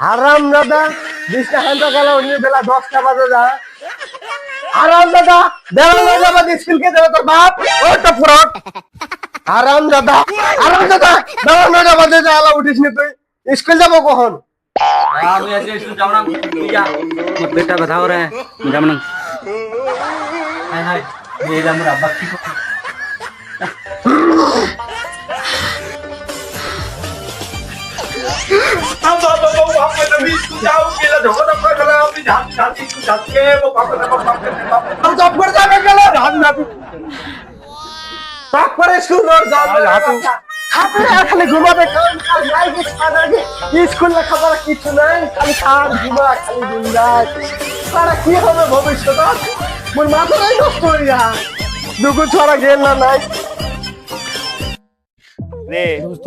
আরাম দাদা, বিশটা হান্টা গেল বেলা দশটা বাজে যা। আরাম দাদা, বেলা নয়টা বাজে স্কুলকে দেবে তোর বাপ। ওটা ফুরট আরাম দাদা আরাম দাদা, বেলা নয়টা বাজে যা, আলা উঠিস নি তুই। স্কুল যাব কখন? আমি আজকে স্কুল যাব না যাব হাই হাই। এই যা মোর আব্বা কি রোড যাবে খালি ঘুমাবে স্কুল লেখাপড়া কিছু নাই খালি খান ঘুমা খালি দিন যায় তারা কি হবে ভবিষ্যৎ মোর মাথাটাই নষ্ট হয়ে যায় দুপুর ছড়া গেল না, নাই। রে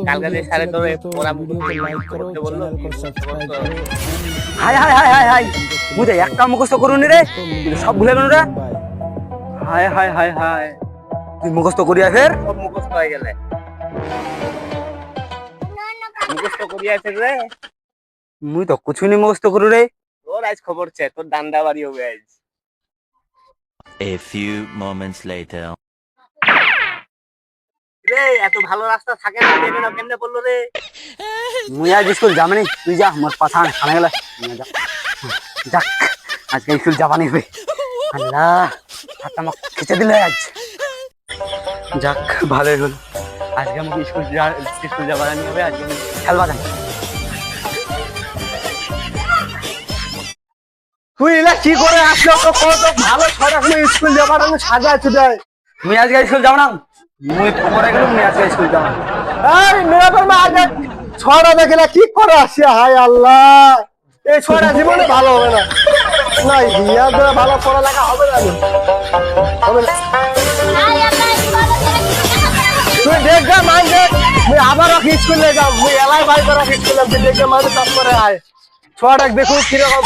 কালকে যে স্যারে তোরে ওরা করতে বলল। Hi hi hi hi hi. বুঝে একটা মুখস্থ করুন রে। সব ভুলে গেল রে হাই হাই হাই হাই। তুই মুখস্থ করিয়া ফের। সব মুখস্থ হয়ে গেলে। মুখস্থ করিয়া ফের রে। মুই তো কিছু নি মুখস্থ করু রে। তোর আজ খবর চে তোর ডান্ডা বাড়ি হবে আজ। A few moments later. রে এত ভালো রাস্তা থাকে না দেবে না, কেমনে বলল রে? মুই আজ স্কুল যাবনি তুই যা, মোর খানে গেলে। যা যাক, আজকে স্কুল যাবানি হবে আল্লাহ, হাতটা আমাকে খেচে দিলে আজ। যাক, ভালোই হলো। আজকে আমাকে স্কুল স্কুল যাবানি হবে, আজকে খেলবা যাই তুই এলা কি করে আসলো? তো ভালো ছড়া স্কুল যাবার সাজা আছে দেয় মুই আজকে স্কুল যাব না। ছড়া দেখে না, কি করে আসছে হায় আল্লাহ। এই ছড়া জীবনে ভালো হবে না। না দেওয়া ভালো, পড়ালেখা হবে না। হবে না। তুই যাও। ভাই তুই দেখ করে আয়। কীরকম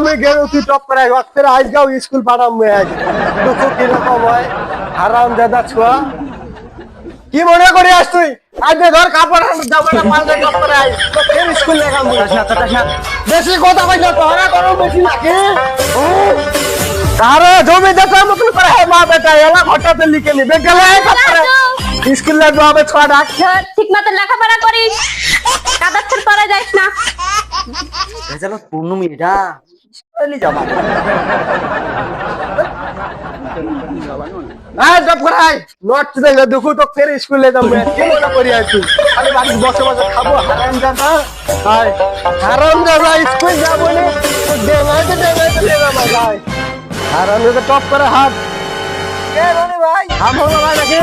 মুই গেল তুই টপ করে আয়। ওয়াক্তের আজ যাও স্কুল পাঠাম কীরকম হয়। হারাম দাদা ছোয়া। কি মনে করি আস তুই? আজ ধর কাপড় জামাটা পাল্টে করে আয় তো ফের স্কুল লেখাম না বেশি কথা কইছ তোরা করো বেশি নাকি? তারে জমি দেখে মতন করে হে মা বেটা এলা ঘটাতে লিখে নিবে। গেলে স্কুল লাগবে হবে ছয় ডাক। ঠিক মতো লেখাপড়া করিস। কাদাচ্ছের পরে যাইস না। পূর্ণমি এটা যাবা। আয় জব করে আয়। নট দেখলে দেখো তো ফের স্কুলে যাব। কি মনে করি তুই? খালি বাড়ি বসে বসে খাব হারাম জানা আয়। হারাম জানা স্কুল যাব নি। দেমাইতে দেমাইতে লেবা মাগায় হারাম জানা টপ করে হাত কে রনি ভাই? হাম হলো ভাই নাকি?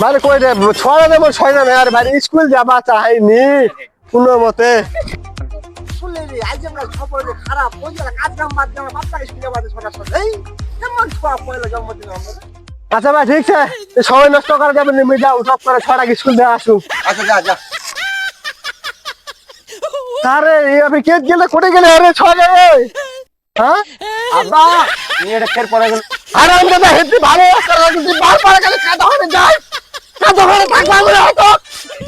মানে কই রে ছড়া দেবো ছয় না আর ভাই স্কুল যাবা চাইনি কোনো মতে। আজ আমরা খবর খারাপ জায়গা কাজ কাম বাদ দিয়ে আমরা বাচ্চা স্কুল যাবা ছটা ছটা ছোয়া আমরা আচ্ছা ভাই ঠিক আছে। সময় নষ্ট করা যাবে না আমি যাও সব করে ছটা স্কুল দিয়ে আসু আচ্ছা যা যা। আরে এই আমি কেট গেলে কোটে গেলে? আরে ছড়া রে হ্যাঁ? আব্বা এটা ফের পরে গেল। আরে আমি দাদা হেঁটে ভালো রাস্তা কিন্তু বার বার গেলে কাদা হয়ে যায় কাদা হয়ে থাকবে আমি হয়তো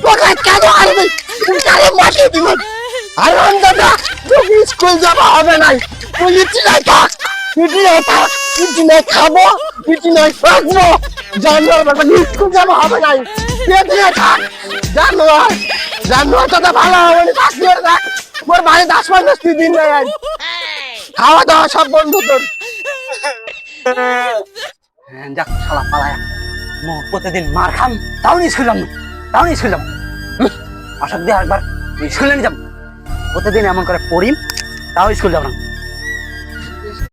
তোকে কাদা আসবে তুমি কারে মাটিয়ে দিব আরে আমি দাদা তোকে স্কুল যাওয়া হবে নাই। তুই ইটি নাই থাক। ইটি নাই থাক। ইটি নাই খাব ইটি নাই থাকব জানোয়ার বাবা স্কুল যাওয়া হবে নাই পেট নিয়ে থাক? জানোয়ার জানোয়ার দাদা ভালো হবে না থাক দিয়ে থাক। মোর ভাই দাস পঞ্চাশ দিন নাই আজ খাওয়া দাওয়া সব বন্ধ তোর হ্যাঁ, যাক শালা পালায়া। মো প্রতিদিন মার খাম তাও নি স্কুল যাম তাও নি স্কুল যাম দিয়ে একবার স্কুলে নিয়ে যাম। প্রতিদিন এমন করে পড়িম তাও স্কুল যাব না।